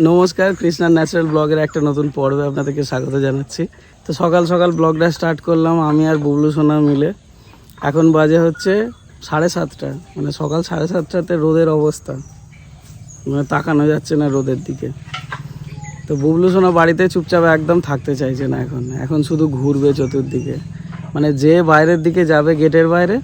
নমস্কার, কৃষ্ণার ন্যাচারাল ব্লগের একটা নতুন পর্বে আপনাদেরকে স্বাগত জানাচ্ছি। তো সকাল সকাল ব্লগটা স্টার্ট করলাম আমি আর বুবলু সোনা মিলে। এখন বাজে হচ্ছে সাড়ে সাতটা মানে সকাল সাড়ে সাতটাতে রোদের অবস্থা। মানে তাকানো যাচ্ছে না রোদের দিকে। তো বুবলু সোনা বাড়িতে চুপচাপ একদম থাকতে চাইছে না এখন। এখন শুধু ঘুরবে চতুর্দিকে। মানে যে বাইরের দিকে যাবে, গেটের বাইরে,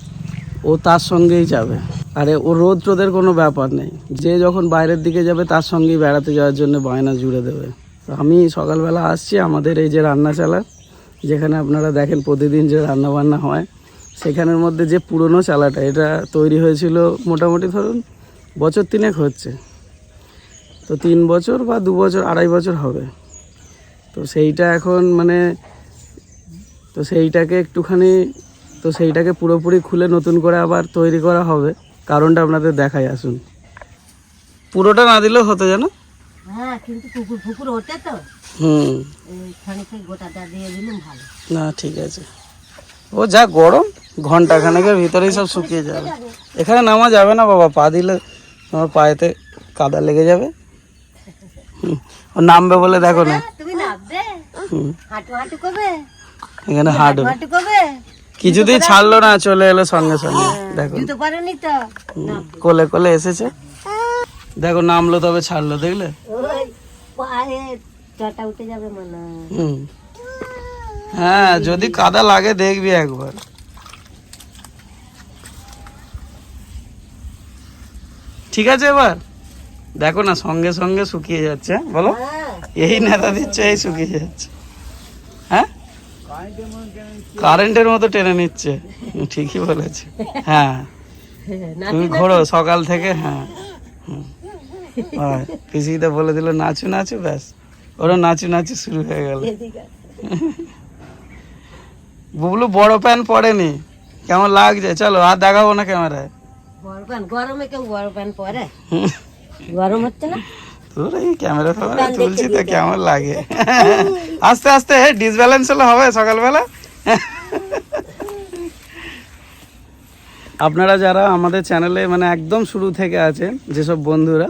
ও তার সঙ্গেই যাবে। আরে ও রোদ রোদের কোনো ব্যাপার নেই। যে যখন বাইরের দিকে যাবে, তার সঙ্গেই বেড়াতে যাওয়ার জন্য বায়না জুড়ে দেবে। তো আমি সকালবেলা আসছি আমাদের এই যে রান্না চালা, যেখানে আপনারা দেখেন প্রতিদিন যে রান্না বান্না হয়, সেখানের মধ্যে যে পুরনো চালাটা, এটা তৈরি হয়েছিল মোটামুটি ধরুন বছর তিনেক হচ্ছে। তো তিন বছর বা দু বছর, আড়াই বছর হবে। তো সেইটা এখন মানে তো সেইটাকে একটুখানি, তো সেইটাকে পুরোপুরি খুলে নতুন করে আবার তৈরি করা হবে। কারণটা আপনাদের দেখাই আসুন। পুরোটা না দিলেও হতো জানো হ্যাঁ কিন্তু পুকুর পুকুর ওঠে তো। হুম। গোটাটা দিয়ে দিলাম ভালো। না ঠিক আছে। ও যা গরম ঘণ্টা খানেকের ভিতরেই সব শুকিয়ে যাবে। এখানে নামা যাবে না বাবা পা দিলে তোমার পায়েতে কাদা লেগে যাবে। হুম, ও নামবে বলে দেখো না। করবে। এখানে হাঁটবে। কিছুতেই ছাড়লো না চলে এলো সঙ্গে সঙ্গে। দেখো পারেনি তো? কোলে কোলে এসেছে। দেখো নামলো তবে ছাড়লো দেখলে? পায়ে চটা উঠে যাবে মনে হয়। হ্যাঁ যদি কাদা লাগে দেখবি একবার। ঠিক আছে এবার? দেখো না সঙ্গে সঙ্গে শুকিয়ে যাচ্ছে হ্যাঁ? বলো? হ্যাঁ। এই নেতা দিচ্ছে এই শুকিয়ে যাচ্ছে। কারেন্টের মতো টেনে নিচ্ছে। ঠিকই বলেছে। হ্যাঁ। তুমি ঘোরো সকাল থেকে হ্যাঁ। পিসিদা বলে দিল নাচু নাচু ব্যাস। ওরা নাচু নাচু শুরু হয়ে গেল। বুবলু বড় প্যান্ট পরেনি? কেমন লাগছে? চলো আর দেখাবো না ক্যামেরায়। বড় প্যান্ট গরমে কেউ বড় প্যান্ট পরে? গরম হচ্ছে না? তোর এই ক্যামেরা ফ্যামেরা তুলছি তো কেমন লাগে? আস্তে আস্তে ডিসব্যালেন্স হলে হবে সকালবেলা? আপনারা যারা আমাদের চ্যানেলে মানে একদম শুরু থেকে আছেন যেসব বন্ধুরা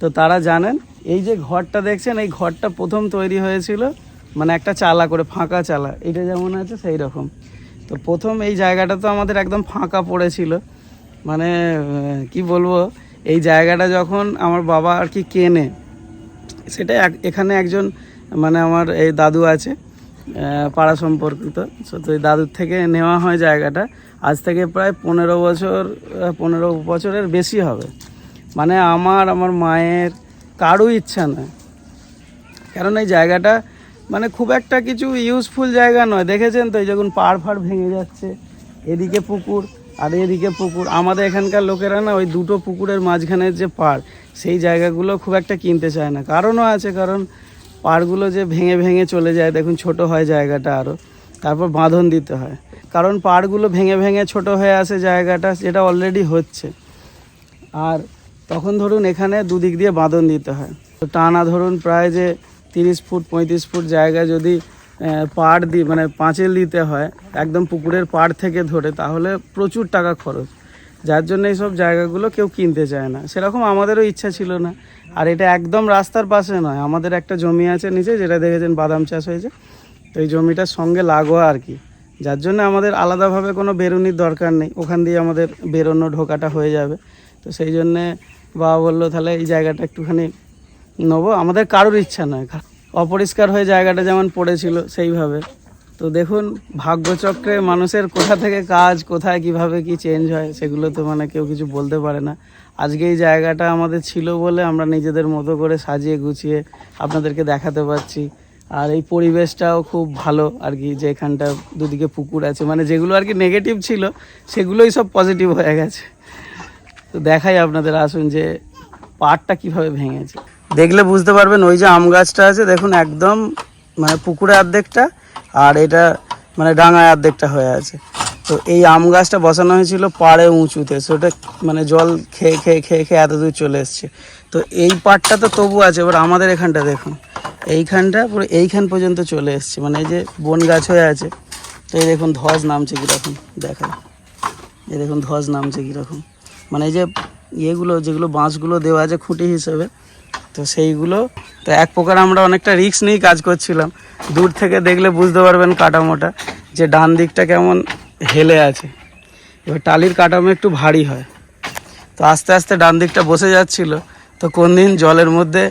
তো তারা জানেন এই যে ঘরটা দেখছেন এই ঘরটা প্রথম তৈরি হয়েছিল মানে একটা চালা করে ফাঁকা চালা। এটা যেমন আছে সেই রকম তো প্রথম এই জায়গাটা তো আমাদের একদম ফাঁকা পড়েছিল। মানে কি বলব? এই জায়গাটা যখন আমার বাবা আর কি কেনে, সেটা এখানে একজন মানে আমার এই দাদু আছে পাড়া সম্পর্কিত। তো এই দাদুর থেকে নেওয়া হয় জায়গাটা। আজ থেকে প্রায় পনেরো বছর পনেরো বছরের বেশি হবে। মানে আমার আমার মায়ের কারও ইচ্ছা নয় কারণ এই জায়গাটা মানে খুব একটা কিছু ইউজফুল জায়গা নয়। দেখেছেন তো এই যখন পাড় ফাড় ভেঙে যাচ্ছে, এদিকে পুকুর আর এদিকে পুকুর, আমাদের এখানকার লোকেরা না ওই দুটো পুকুরের মাঝখানের যে পাড়, সেই জায়গাগুলো খুব একটা কিনতে চায় না। কারণও আছে, কারণ পাড়গুলো যে ভেঙে ভেঙে চলে যায়, দেখুন ছোট হয় জায়গাটা আরও, তারপর বাঁধন দিতে হয়। কারণ পাড়গুলো ভেঙে ভেঙে ছোট হয়ে আসে জায়গাটা, যেটা অলরেডি হচ্ছে। আর তখন ধরুন এখানে দুদিক দিয়ে বাঁধন দিতে হয়। তো টানা ধরুন প্রায় যে তিরিশ ফুট, পঁয়ত্রিশ ফুট জায়গা যদি পাড় দি মানে পাঁচিল দিতে হয়, একদম পুকুরের পাড় থেকে ধরে, তাহলে প্রচুর টাকা খরচ। যার জন্য এইসব জায়গাগুলো কেউ কিনতে চায় না। সেরকম আমাদেরও ইচ্ছা ছিল না। আর এটা একদম রাস্তার পাশে নয়, আমাদের একটা জমি আছে নিচে, যেটা দেখেছেন বাদাম চাষ হয়েছে। তো এই জমিটার সঙ্গে লাগোয়া আর কি। যার জন্য আমাদের আলাদাভাবে কোনো বেরোনির দরকার নেই। ওখান দিয়ে আমাদের বেরোনো, ঢোকাটা হয়ে যাবে। তো সেই জন্যে বাবা বলল, তাহলে এই জায়গাটা একটুখানি নেব। আমাদের কারোর ইচ্ছা নয়। অপরিষ্কার হয়ে জায়গাটা যেমন পড়েছিল সেইভাবে। তো দেখুন, ভাগ্যচক্রে মানুষের কোথা থেকে কাজ, কোথায় কীভাবে কি চেঞ্জ হয়, সেগুলো তো মানে কেউ কিছু বলতে পারে না। আজকে এই জায়গাটা আমাদের ছিল বলে আমরা নিজেদের মতো করে সাজিয়ে গুছিয়ে আপনাদেরকে দেখাতে পারছি। আর এই পরিবেশটাও খুব ভালো আর কি, যে এখানটা দুদিকে পুকুর আছে। মানে যেগুলো আর কি নেগেটিভ ছিল, সেগুলোই সব পজিটিভ হয়ে গেছে। তো দেখাই আপনাদের, আসুন যে পাড়টা কীভাবে ভেঙেছে। দেখলে বুঝতে পারবেন ওই যে আম গাছটা আছে, দেখুন একদম মানে পুকুরে অর্ধেকটা আর এটা মানে ডাঙায় অর্ধেকটা হয়ে আছে। তো এই আম গাছটা বসানো হয়েছিল পাড়ে উঁচুতে সেটা মানে জল খেয়ে খেয়ে খেয়ে খেয়ে এত দূর চলে এসছে। তো এই পাড়টা তো তবু আছে, এবার আমাদের এখানটা দেখুন। এইখানটা পুরো এইখান পর্যন্ত চলে এসছে মানে এই যে বন গাছ হয়ে আছে। তো এই দেখুন ধস নামছে কীরকম দেখায় এই দেখুন ধস নামছে কীরকম। মানে এই যে ইয়েগুলো, যেগুলো বাঁশগুলো দেওয়া আছে খুঁটি হিসেবে তো সেইগুলো তো এক প্রকার আমরা অনেকটা রিস্ক নিয়েই কাজ করছিলাম। দূর থেকে দেখলে বুঝতে পারবেন কাটামোটা যে ডান দিকটা কেমন হেলে আছে। এবার টালির কাঠামো একটু ভারী হয়। তো আস্তে আস্তে ডান দিকটা বসে যাচ্ছিল। তো কোন দিন জলের মধ্যে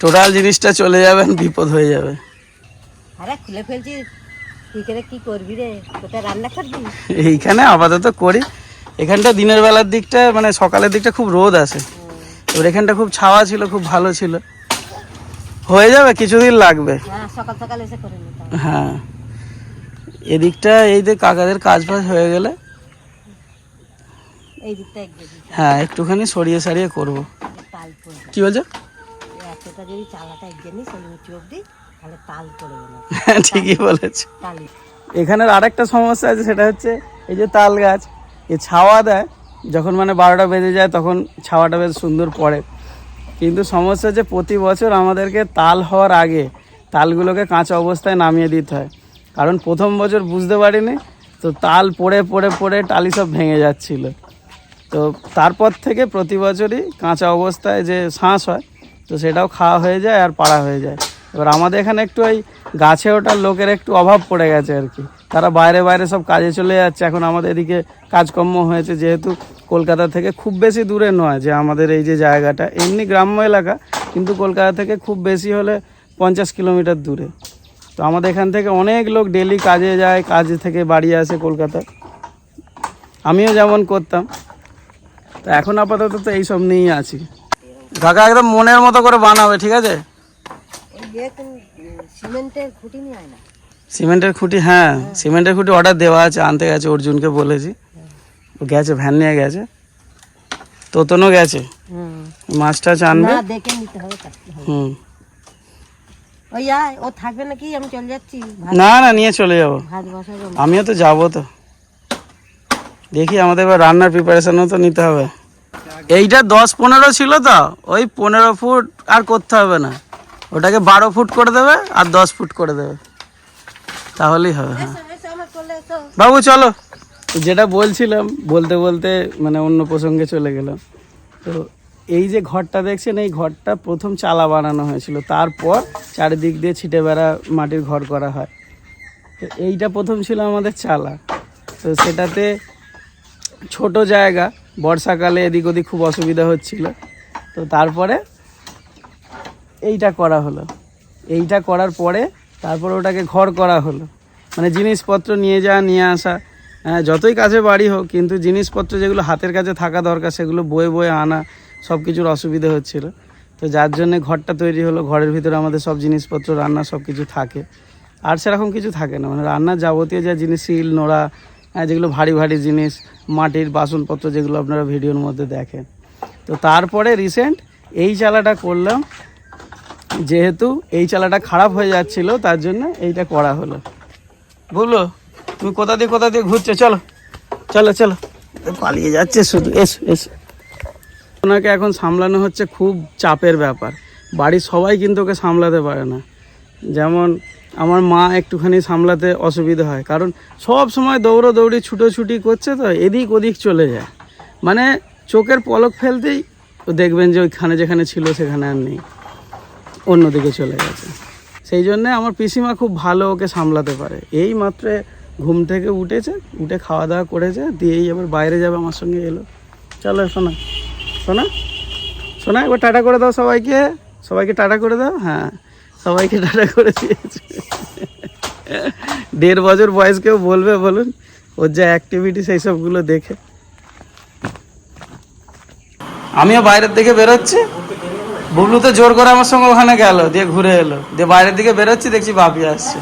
টোটাল জিনিসটা চলে যাবেন বিপদ হয়ে যাবে। আরে খুলে ফেলছি। কি করবি রে? রান্না করবি? এইখানে আপাতত করি। এখানটা দিনের বেলার দিকটা মানে সকালের দিকটা খুব রোদ আসে এবার এখানটা খুব ছাওয়া ছিল খুব ভালো ছিল। হয়ে যাবে কিছুদিন লাগবে। হ্যাঁ হ্যাঁ। এদিকটা এই যে কাকাদের কাজ ফাজ হয়ে গেলে। হ্যাঁ একটুখানি সরিয়ে সারিয়ে করব। কি বলছো? না ঠিকই বলেছ। এখানের আরেকটা সমস্যা আছে সেটা হচ্ছে এই যে তাল গাছ। এ ছাওয়া দেয় যখন মানে বারোটা বেজে যায় তখন ছাওয়াটা বেশ সুন্দর পড়ে। কিন্তু সমস্যা হচ্ছে প্রতি বছর আমাদেরকে তাল হওয়ার আগে তালগুলোকে কাঁচা অবস্থায় নামিয়ে দিতে হয়। কারণ প্রথম বছর বুঝতে পারিনি, তো তাল পড়ে পড়ে পড়ে টালি সব ভেঙে যাচ্ছিল। তো তারপর থেকে প্রতি বছরই কাঁচা অবস্থায় যে শাঁস হয়, তো সেটাও খাওয়া হয়ে যায় আর পাড়া হয়ে যায়। এবার আমাদের এখানে একটু ওই গাছে ওঠার লোকের একটু অভাব পড়ে গেছে আর কি। তারা বাইরে বাইরে সব কাজে চলে যাচ্ছে। এখন আমাদের এদিকে কাজকর্ম হয়েছে, যেহেতু কলকাতা থেকে খুব বেশি দূরে নয় যে আমাদের এই যে জায়গাটা। এমনি গ্রাম্য এলাকা, কিন্তু কলকাতা থেকে খুব বেশি হলে পঞ্চাশ কিলোমিটার দূরে। তো আমাদের এখান থেকে অনেক লোক ডেলি কাজে যায়, কাজ থেকে বাড়ি আসে কলকাতায়। আমিও যেমন করতাম। তো এখন আপাতত তো এইসব নিয়েই আছি। কাকা, একদম মনের মতো করে বানাবে, ঠিক আছে? সিমেন্টের খুঁটি নিয়ে আয় না সিমেন্টের খুঁটি হ্যাঁ সিমেন্টের খুঁটি অর্ডার দেওয়া আছে আনতে গেছে অর্জুনকে বলেছি ও গেছে ভ্যান নিয়ে গেছে তোতনও গেছে হুম মাছটা আনবে না দেখে নিতে হবে হুম ওই আয় ও থাকবে নাকি আমি চলে যাচ্ছি না না নিয়ে চলে যাব আমিও তো যাব তো দেখি আমাদের এবার রান্নার প্রিপারেশনও তো নিতে হবে এইটা দশ পনেরো ছিল তো ওই পনেরো ফুট আর করতে হবে না। ওটাকে বারো ফুট করে দেবে আর দশ ফুট করে দেবে। তাহলেই হবে হ্যাঁ। বাবু চলো। যেটা বলছিলাম বলতে বলতে মানে অন্য প্রসঙ্গে চলে গেলাম। তো এই যে ঘরটা দেখছেন এই ঘরটা প্রথম চালা বানানো হয়েছিল। তারপর চারিদিক দিয়ে ছিটে বেড়া মাটির ঘর করা হয়। তো এইটা প্রথম ছিল আমাদের চালা। তো সেটাতে ছোট জায়গা বর্ষাকালে এদিক ওদিক খুব অসুবিধা হচ্ছিল। তো তারপরে এইটা করা হলো। এইটা করার পরে তারপরে ওটাকে ঘর করা হলো। মানে জিনিসপত্র নিয়ে যাওয়া নিয়ে আসা হ্যাঁ, যতই কাছে বাড়ি হোক কিন্তু জিনিসপত্র যেগুলো হাতের কাছে থাকা দরকার সেগুলো বয়ে বয়ে আনা সব কিছুর অসুবিধা হচ্ছিল। তো যার জন্য ঘরটা তৈরি হলো ঘরের ভিতরে আমাদের সব জিনিসপত্র রান্না সব কিছু থাকে। আর সেরকম কিছু থাকে না। মানে রান্নার যাবতীয় যা জিনিস শিল নোড়া হ্যাঁ, যেগুলো ভারী ভারী জিনিস মাটির বাসনপত্র যেগুলো আপনারা ভিডিওর মধ্যে দেখেন। তো তারপরে রিসেন্ট এই চালাটা করলাম যেহেতু এই চালাটা খারাপ হয়ে যাচ্ছিল, তার জন্য এইটা করা হলো। বুঝলো তুমি কোথা দিয়ে কোথা দিয়ে ঘুরছো? চলো চলো চলো। পালিয়ে যাচ্ছে শুধু, এসো এসো। ওনাকে এখন সামলানো হচ্ছে খুব চাপের ব্যাপার। বাড়ির সবাই কিন্তু ওকে সামলাতে পারে না। যেমন আমার মা একটুখানি সামলাতে অসুবিধা হয়, কারণ সব সময় দৌড়োদৌড়ি, ছুটোছুটি করছে তো, এদিক ওদিক চলে যায়। মানে চোখের পলক ফেলতেই দেখবেন যে ওইখানে যেখানে ছিল সেখানে আর নেই। অন্যদিকে চলে গেছে। সেই জন্যে আমার পিসিমা খুব ভালো ওকে সামলাতে পারে। এই মাত্র ঘুম থেকে উঠেছে, উঠে খাওয়া দাওয়া করেছে, দিয়েই এবার বাইরে যাবে আমার সঙ্গে এলো। চলো শোনা শোনা শোনা একবার টাটা করে দাও সবাইকে। সবাইকে টাটা করে দাও হ্যাঁ সবাইকে টাটা করে দিয়েছে। দেড় বছর বয়স কেউ বলবে বলুন, ওর যা অ্যাক্টিভিটি সেই সবগুলো দেখে। আমিও বাইরের দিকে বেরোচ্ছি। বুবলু তো জোর করে আমার সঙ্গে ওখানে গেল দিয়ে ঘুরে এলো। দিয়ে বাইরের দিকে বেরোচ্ছি দেখছি বাপি আসছে।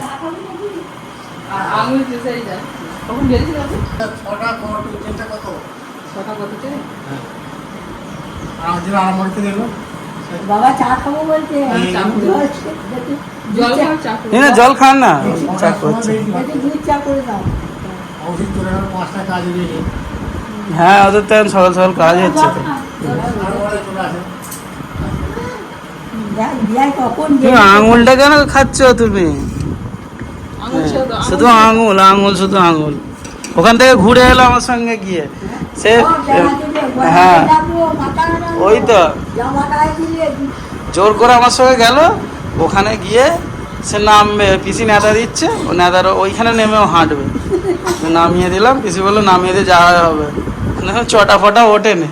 না জল খান না চা করছে হ্যাঁ ওদের তো এখন সকাল সকাল কাজ হচ্ছে তো দেখ বিয়ায় কখন তুমি আঙুলটা কেন খাচ্ছ তুমি? শুধু আঙুল আঙুল শুধু আঙুল। ওখান থেকে ঘুরে এলো আমার সঙ্গে গিয়ে। সে হ্যাঁ। ওই তো। জোর করে আমার সঙ্গে গেল। ওখানে গিয়ে সে নামবে পিসি নেতা দিচ্ছে। ও নেতার ওইখানে নেমেও হাঁটবে। নামিয়ে দিলাম। পিসি বলল নামিয়ে দিয়ে যাওয়া হবে। না, চটা ফটা ওঠে নে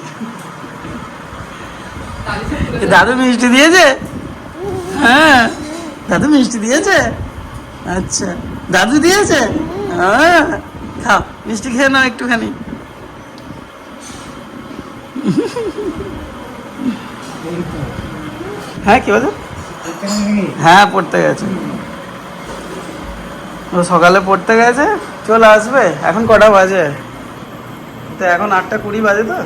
এ দাদু মিষ্টি দিয়েছে? হ্যাঁ। দাদু মিষ্টি দিয়েছে? আচ্ছা। দাদু দিয়েছে? হ্যাঁ। খাও, মিষ্টি খেয়ে নাও একটুখানি। হ্যাঁ কি বলছো? হ্যাঁ পড়তে গেছে। ও সকালে পড়তে গেছে, চলে আসবে। এখন কটা বাজে? তো এখন আটটা কুড়ি বাজে তো?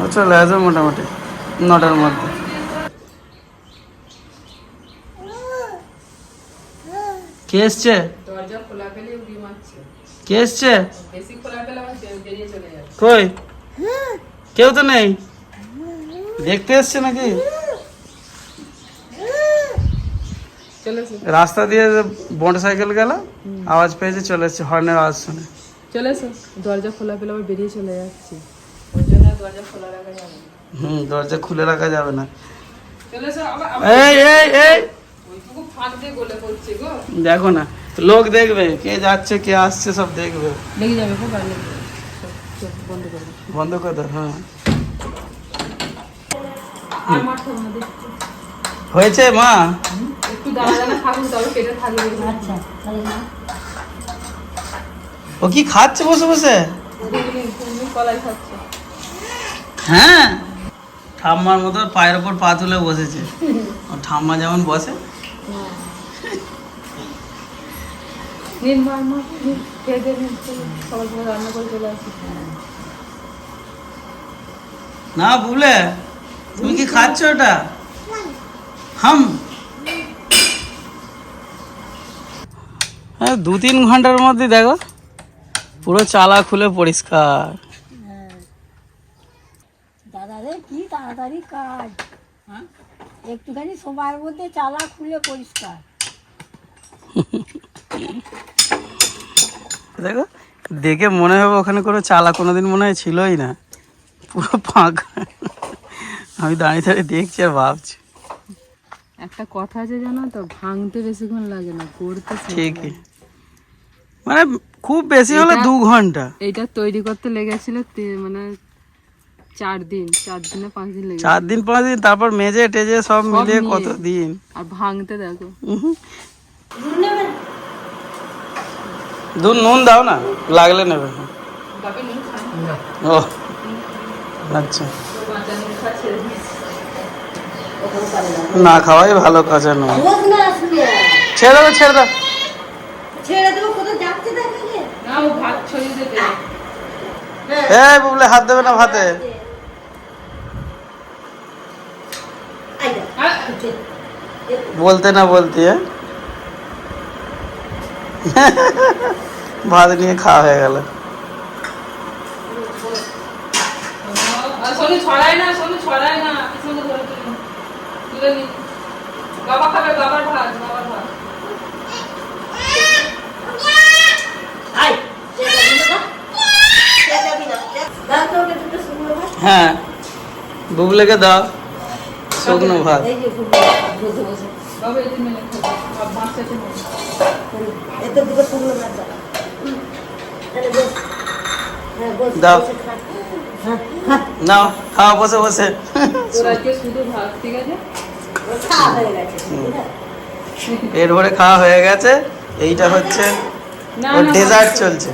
ও চলে আসবে মোটামুটি, নটার মধ্যে। কে এসছে? দরজা খোলা পেলে উড়ি মারছে। কে এসছে? বেশি খোলা পেলে আবার বে- বেরিয়ে চলে যাবে কই? কেউ তো নেই। দেখতে এসছে নাকি? চলে এসো। রাস্তা দিয়ে মোটর সাইকেল গেল আওয়াজ পেয়েছে চলে এসছে হর্নের আওয়াজ শুনে। চলে এসো। দরজা খোলা পেলে আবার বেরিয়ে চলে যাচ্ছে। ওই জন্য আর দরজা খোলা রাখা যাবে না। হুম দরজা খুলে রাখা যাবে না। চলে এসো আবার আবার এই এই এই! দেখো না লোক দেখবে কে যাচ্ছে কে আসছে সব দেখবে। লেগে যাবে খুব বন্ধ করে বন্ধ করে দাও, হ্যাঁ। হয়েছে মা? একটু দানা দানা থাকুন তবে পেটে থাকবে আচ্ছা ও কি খাচ্ছে বসে বসে? কলাই খাচ্ছে। হ্যাঁ। ঠাম্মার মতো পায়ের ওপর পা তুলে বসেছে। ও ঠাম্মা যেমন বসে নিন মার নিন খেয়ে দিয়ে নিন চলো, সকাল সকাল রান্না করে চলে আসি। না বুবলে তুমি কি খাচ্ছ ওটা? হাম। হ্যাঁ দু তিন ঘণ্টার মধ্যে দেখো পুরো চালা খুলে পরিষ্কার। দাদা রে কি তাড়াতাড়ি কাজ। হ্যাঁ? একটুখানি সময়ের মধ্যে চালা খুলে পরিষ্কার। দেখো দেখে মনে হবে ওখানে কোনো চালা কোনোদিন মনে হয় ছিলই না। পুরো ফাঁকা। আমি দাঁড়িয়ে দাঁড়িয়ে দেখছি আর ভাবছি। একটা কথা আছে জানো তো ভাঙতে বেশিক্ষণ লাগে না করতে ঠিকই। মানে খুব বেশি হলে দু ঘণ্টা। এইটা তৈরি করতে লেগেছিল তি- মানে চার দিন চার দিনে পাঁচ দিন লেগে চার দিন পাঁচ দিন তারপর মেজে টেজে সব মিলিয়ে কত দিন? আর ভাঙতে দেখো। উহুম। দু নুন দাও না লাগলে নেবে। ও আচ্ছা। না খাওয়াই ভালো কাঁচা নুন। ছেড়ে দাও ছেড়ে দাও। ছেড়ে দেবো কোথাও যাচ্ছে দেখে। না ও ভাত ছড়িয়ে দিতে এই বুবলে হাত দেবে না ভাতে? বলতে না বলতে হ্যাঁ? ভাত নিয়ে খাওয়া হয়ে গেল আর সোনু ছড়ায় না সোনু ছড়ায় না পিছনে ধরে তুলে নি। তুলে নি বাবা খাবে বাবার ভাত বাবার ভাত হ্যাঁ বুবলেকে দাও শুকনো ভাত। দাও। হ্যাঁ। হ্যাঁ নাও খাওয়া বসে বসে। শুধু ভাত ঠিক আছে? খাওয়া হয়ে গেছে পেট ভরে খাওয়া হয়ে গেছে। এইটা হচ্ছে না ওর ডেজার্ট চলছে।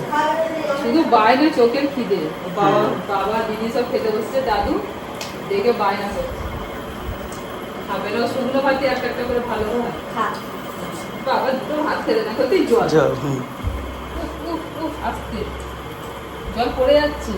শুধু বাইরে চোখের খিদে। ও বাবা বাবা দিদি সব খেতে বসছে দাদু দেখে বায়না করছে। খাবে শুকনো ভাতই একটা একটা করে ভালো হয়। খা বাবা দুটো হাত খেতে না তুই জল। জল হুম। উফ, উফ, উফ, আস্তে। জল পড়ে যাচ্ছে।